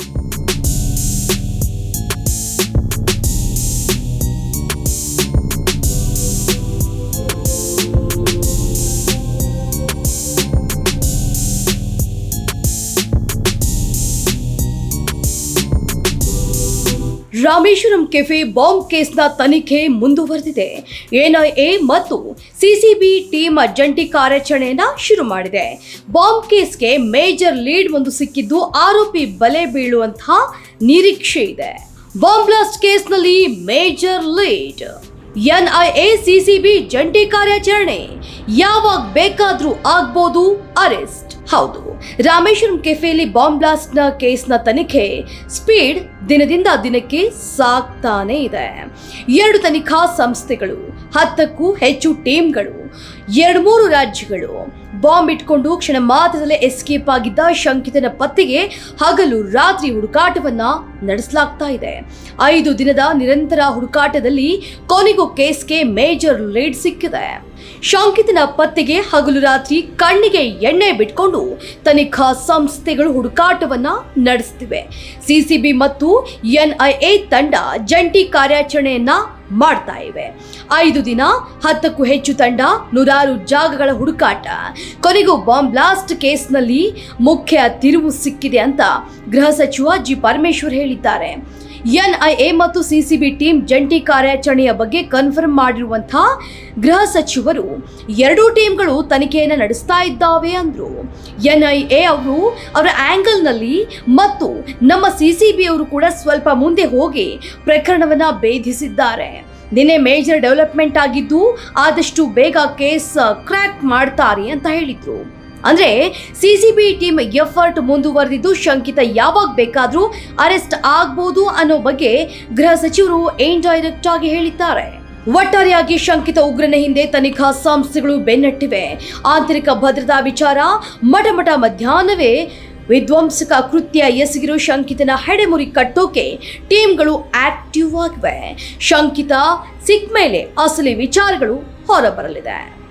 you Rameswaram cafe bomb ಕೇಸ್ನ ತನಿಖೆ ಮುಂದುವರೆದಿದೆ. ಎನ್ಐಎ ಮತ್ತು ಸಿಸಿಬಿ ಟೀಮ್ ಜಂಟಿ ಕಾರ್ಯಾಚರಣೆಯನ್ನ ಶುರು ಮಾಡಿದೆ. ಬಾಂಬ್ ಕೇಸ್ಗೆ ಮೇಜರ್ ಲೀಡ್ ಒಂದು ಸಿಕ್ಕಿದ್ದು ಆರೋಪಿ ಬಲೆ ಬೀಳುವಂತಹ ನಿರೀಕ್ಷೆ ಇದೆ. ಬಾಂಬ್ ಬ್ಲಾಸ್ಟ್ ಕೇಸ್ನಲ್ಲಿ ಮೇಜರ್ ಲೀಡ್. ಎನ್ಐಎ, ಸಿಸಿಬಿ ಜಂಟಿ ಕಾರ್ಯಾಚರಣೆ. ಯಾವಾಗ ಬೇಕಾದರೂ ಆಗ್ಬೋದು ಅರೆಸ್ಟ್. ಹೌದು, ರಾಮೇಶ್ವರಂ ಕೆಫೆಯಲ್ಲಿ ಬಾಂಬ್ ಬ್ಲಾಸ್ಟ್ನ ಕೇಸ್ನ ತನಿಖೆ ಸ್ಪೀಡ್ ದಿನದಿಂದ ದಿನಕ್ಕೆ ಸಾಗ್ತಾನೆ ಇದೆ. ಎರಡು ತನಿಖಾ ಸಂಸ್ಥೆಗಳು, ಹತ್ತಕ್ಕೂ ಹೆಚ್ಚು ಟೀಮ್ಗಳು, ಎರಡು ಮೂರು ರಾಜ್ಯಗಳು ಬಾಂಬ್ ಇಟ್ಕೊಂಡು ಕ್ಷಣ ಮಾತ್ರದಲ್ಲೇ ಎಸ್ಕೇಪ್ ಆಗಿದ್ದ ಶಂಕಿತನ ಪತ್ತೆಗೆ ಹಗಲು ರಾತ್ರಿ ಹುಡುಕಾಟವನ್ನ ನಡೆಸಲಾಗ್ತಾ ಇದೆ. ಐದು ದಿನದ ನಿರಂತರ ಹುಡುಕಾಟದಲ್ಲಿ ಕೊನೆಗೂ ಕೇಸ್ಗೆ ಮೇಜರ್ ಲೀಡ್ ಸಿಕ್ಕಿದೆ. ಶಂಕಿತನ ಪತ್ತೆಗೆ ಹಗಲು ರಾತ್ರಿ ಕಣ್ಣಿಗೆ ಎಣ್ಣೆ ಬಿಟ್ಕೊಂಡು ತನಿಖಾ ಸಂಸ್ಥೆಗಳು ಹುಡುಕಾಟವನ್ನ ನಡೆಸ್ತಿವೆ ಸಿಸಿಬಿ ಮತ್ತು ಎನ್ಐಎ ತಂಡ ಜಂಟಿ ಕಾರ್ಯಾಚರಣೆಯನ್ನ ಮಾಡ್ತಾ ಇವೆ. ಐದು ದಿನ, ಹತ್ತಕ್ಕೂ ಹೆಚ್ಚು ತಂಡ, ನೂರಾರು ಜಾಗಗಳ ಹುಡುಕಾಟ. ಕೊನೆಗೂ ಬಾಂಬ್ ಬ್ಲಾಸ್ಟ್ ಕೇಸ್ನಲ್ಲಿ ಮುಖ್ಯ ತಿರುವು ಸಿಕ್ಕಿದೆ ಅಂತ ಗೃಹ ಸಚಿವ ಜಿ. ಪರಮೇಶ್ವರ್ ಹೇಳಿದ್ದಾರೆ. ಎನ್ಐಎ ಮತ್ತು ಸಿಸಿಬಿ ಟೀಮ್ ಜಂಟಿ ಕಾರ್ಯಾಚರಣೆಯ ಬಗ್ಗೆ ಕನ್ಫರ್ಮ್ ಮಾಡಿರುವಂತಹ ಗೃಹ ಸಚಿವರು, ಎರಡೂ ಟೀಮ್ಗಳು ತನಿಖೆಯನ್ನು ನಡೆಸ್ತಾ ಇದ್ದಾವೆ ಅಂದ್ರು. ಎನ್ಐಎ ಅವರು ಅವರ ಆಂಗಲ್ನಲ್ಲಿ ಮತ್ತು ನಮ್ಮ ಸಿಸಿಬಿ ಅವರು ಕೂಡ ಸ್ವಲ್ಪ ಮುಂದೆ ಹೋಗಿ ಪ್ರಕರಣವನ್ನ ಭೇದಿಸಿದ್ದಾರೆ. ನಿನ್ನೆ ಮೇಜರ್ ಡೆವಲಪ್ಮೆಂಟ್ ಆಗಿದ್ದು ಆದಷ್ಟು ಬೇಗ ಕೇಸ್, ಕ್ರ್ಯಾಕ್ ಮಾಡ್ತಾರೆ ಅಂತ ಹೇಳಿದ್ರು. ಅಂದ್ರೆ ಸಿಸಿಬಿ ಟೀಮ್ ಎಫರ್ಟ್ ಮುಂದುವರೆದಿದ್ದು ಶಂಕಿತ ಯಾವಾಗ ಬೇಕಾದ್ರೂ ಅರೆಸ್ಟ್ ಆಗ್ಬೋದು ಅನ್ನೋ ಬಗ್ಗೆ ಗೃಹ ಸಚಿವರು ಇಂಡೈರೆಕ್ಟ್ ಆಗಿ ಹೇಳಿದ್ದಾರೆ? ಒಟ್ಟಾರೆಯಾಗಿ ಶಂಕಿತ ಉಗ್ರನ ಹಿಂದೆ ತನಿಖಾ ಸಂಸ್ಥೆಗಳು ಬೆನ್ನಟ್ಟಿವೆ. ಆಂತರಿಕ ಭದ್ರತಾ ವಿಚಾರ ಮಠಮಟ ಮಠ ಮಧ್ಯಾಹ್ನವೇ ವಿಧ್ವಂಸಕ ಕೃತ್ಯ ಎಸಗಿರೋ ಶಂಕಿತನ ಹೆಡೆಮುರಿ ಕಟ್ಟೋಕೆ ಟೀಮ್ಗಳು ಆಕ್ಟಿವ್ ಆಗಿವೆ. ಶಂಕಿತ ಸಿಕ್ಕ ಮೇಲೆ ಅಸಲಿ ವಿಚಾರಗಳು ಹೊರಬರಲಿದೆ.